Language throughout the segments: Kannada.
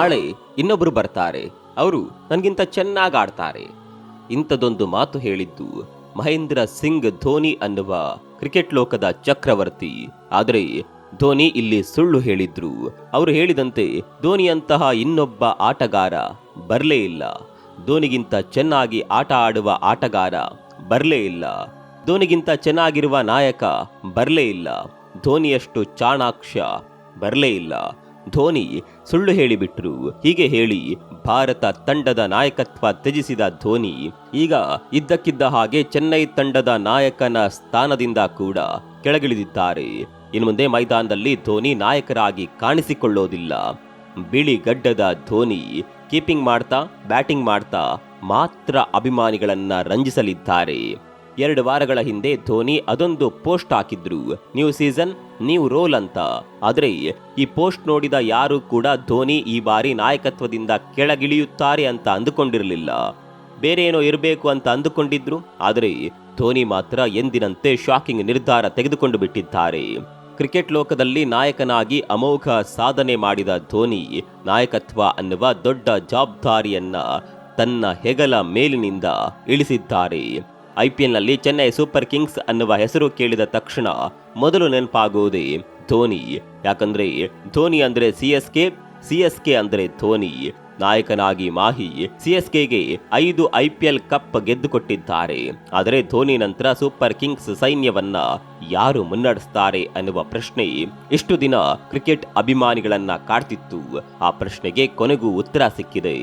ನಾಳೆ ಇನ್ನೊಬ್ರು ಬರ್ತಾರೆ. ಅವರು ನನಗಿಂತ ಚೆನ್ನಾಗಿ ಆಡ್ತಾರೆ. ಇಂಥದೊಂದು ಮಾತು ಹೇಳಿದ್ದು ಮಹೇಂದ್ರ ಸಿಂಗ್ ಧೋನಿ ಅನ್ನುವ ಕ್ರಿಕೆಟ್ ಲೋಕದ ಚಕ್ರವರ್ತಿ. ಆದರೆ ಧೋನಿ ಇಲ್ಲಿ ಸುಳ್ಳು ಹೇಳಿದ್ರು. ಅವರು ಹೇಳಿದಂತೆ ಧೋನಿಯಂತಹ ಇನ್ನೊಬ್ಬ ಆಟಗಾರ ಬರಲೇ ಇಲ್ಲ. ಧೋನಿಗಿಂತ ಚೆನ್ನಾಗಿ ಆಟ ಆಡುವ ಆಟಗಾರ ಬರಲೇ ಇಲ್ಲ. ಧೋನಿಗಿಂತ ಚೆನ್ನಾಗಿರುವ ನಾಯಕ ಬರಲೇ ಇಲ್ಲ. ಧೋನಿಯಷ್ಟು ಚಾಣಾಕ್ಷ ಬರಲೇ ಇಲ್ಲ. ಧೋನಿ ಸುಳ್ಳು ಹೇಳಿಬಿಟ್ರು. ಹೀಗೆ ಹೇಳಿ ಭಾರತ ತಂಡದ ನಾಯಕತ್ವ ತ್ಯಜಿಸಿದ ಧೋನಿ ಈಗ ಇದ್ದಕ್ಕಿದ್ದ ಹಾಗೆ ಚೆನ್ನೈ ತಂಡದ ನಾಯಕನ ಸ್ಥಾನದಿಂದ ಕೂಡ ಕೆಳಗಿಳಿದಿದ್ದಾರೆ. ಇನ್ನು ಮುಂದೆ ಮೈದಾನದಲ್ಲಿ ಧೋನಿ ನಾಯಕರಾಗಿ ಕಾಣಿಸಿಕೊಳ್ಳೋದಿಲ್ಲ. ಬಿಳಿ ಗಡ್ಡದ ಧೋನಿ ಕೀಪಿಂಗ್ ಮಾಡ್ತಾ, ಬ್ಯಾಟಿಂಗ್ ಮಾಡ್ತಾ ಮಾತ್ರ ಅಭಿಮಾನಿಗಳನ್ನ ರಂಜಿಸಲಿದ್ದಾರೆ. ಎರಡು ವಾರಗಳ ಹಿಂದೆ ಧೋನಿ ಅದೊಂದು ಪೋಸ್ಟ್ ಹಾಕಿದ್ರು. ನ್ಯೂ ಸೀಸನ್, ನ್ಯೂ ರೋಲ್ ಅಂತ. ಆದರೆ ಈ ಪೋಸ್ಟ್ ನೋಡಿದ ಯಾರು ಕೂಡ ಧೋನಿ ಈ ಬಾರಿ ನಾಯಕತ್ವದಿಂದ ಕೆಳಗಿಳಿಯುತ್ತಾರೆ ಅಂತ ಅಂದುಕೊಂಡಿರಲಿಲ್ಲ. ಬೇರೆ ಏನೋ ಇರಬೇಕು ಅಂತ ಅಂದುಕೊಂಡಿದ್ರು. ಆದರೆ ಧೋನಿ ಮಾತ್ರ ಎಂದಿನಂತೆ ಶಾಕಿಂಗ್ ನಿರ್ಧಾರ ತೆಗೆದುಕೊಂಡು ಬಿಟ್ಟಿದ್ದಾರೆ. ಕ್ರಿಕೆಟ್ ಲೋಕದಲ್ಲಿ ನಾಯಕನಾಗಿ ಅಮೋಘ ಸಾಧನೆ ಮಾಡಿದ ಧೋನಿ ನಾಯಕತ್ವ ಅನ್ನುವ ದೊಡ್ಡ ಜವಾಬ್ದಾರಿಯನ್ನ ತನ್ನ ಹೆಗಲ ಮೇಲಿನಿಂದ ಇಳಿಸಿದ್ದಾರೆ. ಐಪಿಎಲ್ನಲ್ಲಿ ಚೆನ್ನೈ ಸೂಪರ್ ಕಿಂಗ್ಸ್ ಅನ್ನುವ ಹೆಸರು ಕೇಳಿದ ತಕ್ಷಣ ಮೊದಲು ನೆನಪಾಗುವುದೇ ಧೋನಿ. ಯಾಕಂದ್ರೆ ಧೋನಿ ಅಂದ್ರೆ C S K, C S K ಅಂದ್ರೆ ಧೋನಿ. ನಾಯಕನಾಗಿ ಮಾಹಿ ಸಿಎಸ್ಕೆಗೆ ಐದು ಐಪಿಎಲ್ ಕಪ್ ಗೆದ್ದುಕೊಟ್ಟಿದ್ದಾರೆ. ಆದರೆ ಧೋನಿ ನಂತರ ಸೂಪರ್ ಕಿಂಗ್ಸ್ ಸೈನ್ಯವನ್ನ ಯಾರು ಮುನ್ನಡೆಸ್ತಾರೆ ಅನ್ನುವ ಪ್ರಶ್ನೆ ಇಷ್ಟು ದಿನ ಕ್ರಿಕೆಟ್ ಅಭಿಮಾನಿಗಳನ್ನ ಕಾಡ್ತಿತ್ತು. ಆ ಪ್ರಶ್ನೆಗೆ ಕೊನೆಗೂ ಉತ್ತರ ಸಿಕ್ಕಿದೆ.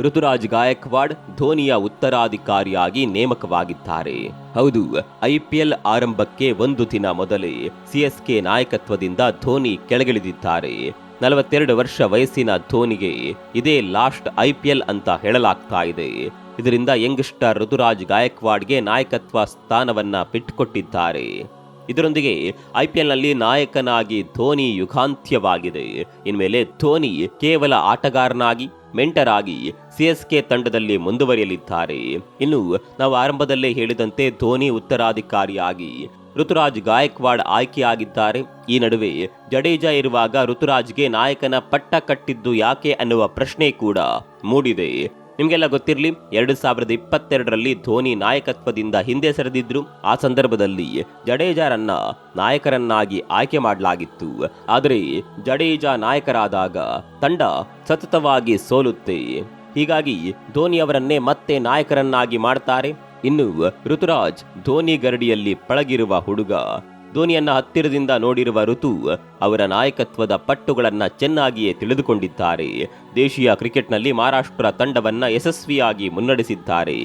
ಋತುರಾಜ್ ಗಾಯಕ್ವಾಡ್ ಧೋನಿಯ ಉತ್ತರಾಧಿಕಾರಿಯಾಗಿ ನೇಮಕವಾಗಿದ್ದಾರೆ. ಹೌದು ಐಪಿಎಲ್ ಆರಂಭಕ್ಕೆ ಒಂದು ದಿನ ಮೊದಲೇ ಸಿಎಸ್ಕೆ ನಾಯಕತ್ವದಿಂದ ಧೋನಿ ಕೆಳಗಿಳಿದಿದ್ದಾರೆ. ನಲವತ್ತೆರಡು ವರ್ಷ ವಯಸ್ಸಿನ ಧೋನಿಗೆ ಇದೇ ಲಾಸ್ಟ್ ಐಪಿಎಲ್ ಅಂತ ಹೇಳಲಾಗ್ತಾ ಇದೆ. ಇದರಿಂದ ಯಂಗ್ ಸ್ಟಾರ್ ಋತುರಾಜ್ ಗಾಯಕ್ವಾಡ್ಗೆ ನಾಯಕತ್ವ ಸ್ಥಾನವನ್ನ ಬಿಟ್ಟುಕೊಟ್ಟಿದ್ದಾರೆ. ಇದರೊಂದಿಗೆ ಐಪಿಎಲ್ನಲ್ಲಿ ನಾಯಕನಾಗಿ ಧೋನಿ ಯುಗಾಂತ್ಯವಾಗಿದೆ. ಇನ್ಮೇಲೆ ಧೋನಿ ಕೇವಲ ಆಟಗಾರನಾಗಿ ಮೆಂಟರ್ ಆಗಿ ಸಿಎಸ್ಕೆ ತಂಡದಲ್ಲಿ ಮುಂದುವರಿಯಲಿದ್ದಾರೆ. ಇನ್ನು ನಾವು ಆರಂಭದಲ್ಲೇ ಹೇಳಿದಂತೆ ಧೋನಿ ಉತ್ತರಾಧಿಕಾರಿಯಾಗಿ ಋತುರಾಜ್ ಗಾಯಕ್ವಾಡ್ ಆಯ್ಕೆಯಾಗಿದ್ದಾರೆ. ಈ ನಡುವೆ ಜಡೇಜಾ ಇರುವಾಗ ಋತುರಾಜ್ಗೆ ನಾಯಕನ ಪಟ್ಟ ಕಟ್ಟಿದ್ದು ಯಾಕೆ ಅನ್ನುವ ಪ್ರಶ್ನೆ ಕೂಡ ಮೂಡಿದೆ. ನಿಮಗೆಲ್ಲ ಗೊತ್ತಿರಲಿ, ಎರಡು ಸಾವಿರದ ಇಪ್ಪತ್ತೆರಡರಲ್ಲಿ ಧೋನಿ ನಾಯಕತ್ವದಿಂದ ಹಿಂದೆ ಸರಿದಿದ್ರು. ಆ ಸಂದರ್ಭದಲ್ಲಿ ಜಡೇಜಾರನ್ನ ನಾಯಕರನ್ನಾಗಿ ಆಯ್ಕೆ ಮಾಡಲಾಗಿತ್ತು. ಆದರೆ ಜಡೇಜಾ ನಾಯಕರಾದಾಗ ತಂಡ ಸತತವಾಗಿ ಸೋಲುತ್ತೆ. ಹೀಗಾಗಿ ಧೋನಿ ಅವರನ್ನೇ ಮತ್ತೆ ನಾಯಕರನ್ನಾಗಿ ಮಾಡ್ತಾರೆ. ಇನ್ನು ಋತುರಾಜ್ ಧೋನಿ ಗರಡಿಯಲ್ಲಿ ಪಳಗಿರುವ ಹುಡುಗ ಧೋನಿಯನ್ನ ಹತ್ತಿರದಿಂದ ನೋಡಿರುವ ಋತು ಅವರ ನಾಯಕತ್ವದ ಪಟ್ಟುಗಳನ್ನ ಚೆನ್ನಾಗಿಯೇ ತಿಳಿದುಕೊಂಡಿದ್ದಾರೆ. ದೇಶೀಯ ಕ್ರಿಕೆಟ್ನಲ್ಲಿ ಮಹಾರಾಷ್ಟ್ರ ತಂಡವನ್ನ ಯಶಸ್ವಿಯಾಗಿ ಮುನ್ನಡೆಸಿದ್ದಾರೆ.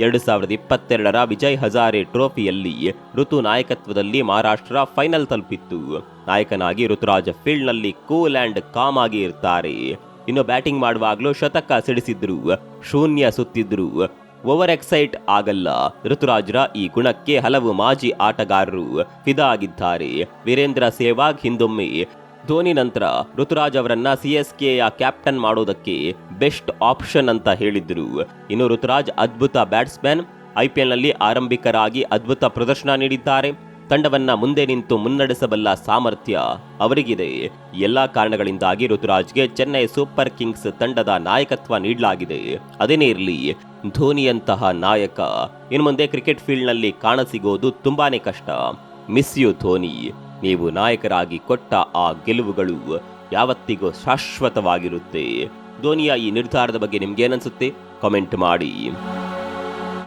ಎರಡು ಸಾವಿರದ ಇಪ್ಪತ್ತೆರಡರ ವಿಜಯ್ ಹಜಾರೆ ಟ್ರೋಫಿಯಲ್ಲಿ ಋತು ನಾಯಕತ್ವದಲ್ಲಿ ಮಹಾರಾಷ್ಟ್ರ ಫೈನಲ್ ತಲುಪಿತ್ತು. ನಾಯಕನಾಗಿ ಋತುರಾಜ್ ಫೀಲ್ಡ್ನಲ್ಲಿ ಕೂಲ್ ಆ್ಯಂಡ್ ಕಾಮ್ ಆಗಿ ಇರ್ತಾರೆ. ಇನ್ನು ಬ್ಯಾಟಿಂಗ್ ಮಾಡುವಾಗಲೂ ಶತಕ ಸಿಡಿಸಿದ್ರು, ಶೂನ್ಯ ಸುತ್ತಿದ್ರು. ಓವರ್ ಎಕ್ಸೈಟ್ ಆಗಲ್ಲ. ಋತುರಾಜ್ರ ಈ ಗುಣಕ್ಕೆ ಹಲವು ಮಾಜಿ ಆಟಗಾರರು ಫಿದಾ ಆಗಿದ್ದಾರೆ ವೀರೇಂದ್ರ ಸೆಹ್ವಾಗ್ ಹಿಂದೊಮ್ಮೆ. ಧೋನಿ ನಂತರ ಋತುರಾಜ್ ಅವರನ್ನ ಸಿಎಸ್ಕೆಯ ಕ್ಯಾಪ್ಟನ್ ಮಾಡೋದಕ್ಕೆ ಬೆಸ್ಟ್ ಆಪ್ಷನ್ ಅಂತ ಹೇಳಿದ್ರು. ಇನ್ನು ಋತುರಾಜ್ ಅದ್ಭುತ ಬ್ಯಾಟ್ಸ್ಮನ್ ಐಪಿಎಲ್ನಲ್ಲಿ ಆರಂಭಿಕರಾಗಿ ಅದ್ಭುತ ಪ್ರದರ್ಶನ ನೀಡಿದ್ದಾರೆ. ತಂಡವನ್ನ ಮುಂದೆ ನಿಂತು ಮುನ್ನಡೆಸಬಲ್ಲ ಸಾಮರ್ಥ್ಯ ಅವರಿಗಿದೆ. ಎಲ್ಲಾ ಕಾರಣಗಳಿಂದಾಗಿ ಋತುರಾಜ್ಗೆ ಚೆನ್ನೈ ಸೂಪರ್ ಕಿಂಗ್ಸ್ ತಂಡದ ನಾಯಕತ್ವ ನೀಡಲಾಗಿದೆ. ಅದೇನೇ ಇರಲಿ, ಧೋನಿಯಂತಹ ನಾಯಕ ಇನ್ನು ಮುಂದೆ ಕ್ರಿಕೆಟ್ ಫೀಲ್ಡ್ನಲ್ಲಿ ಕಾಣಸಿಗೋದು ತುಂಬಾನೇ ಕಷ್ಟ. ಮಿಸ್ ಯು ಧೋನಿ, ನೀವು ನಾಯಕರಾಗಿ ಕೊಟ್ಟ ಆ ಗೆಲುವುಗಳು ಯಾವತ್ತಿಗೂ ಶಾಶ್ವತವಾಗಿರುತ್ತೆ. ಧೋನಿಯ ಈ ನಿರ್ಧಾರದ ಬಗ್ಗೆ ನಿಮ್ಗೇನನ್ಸುತ್ತೆ? ಕಾಮೆಂಟ್ ಮಾಡಿ.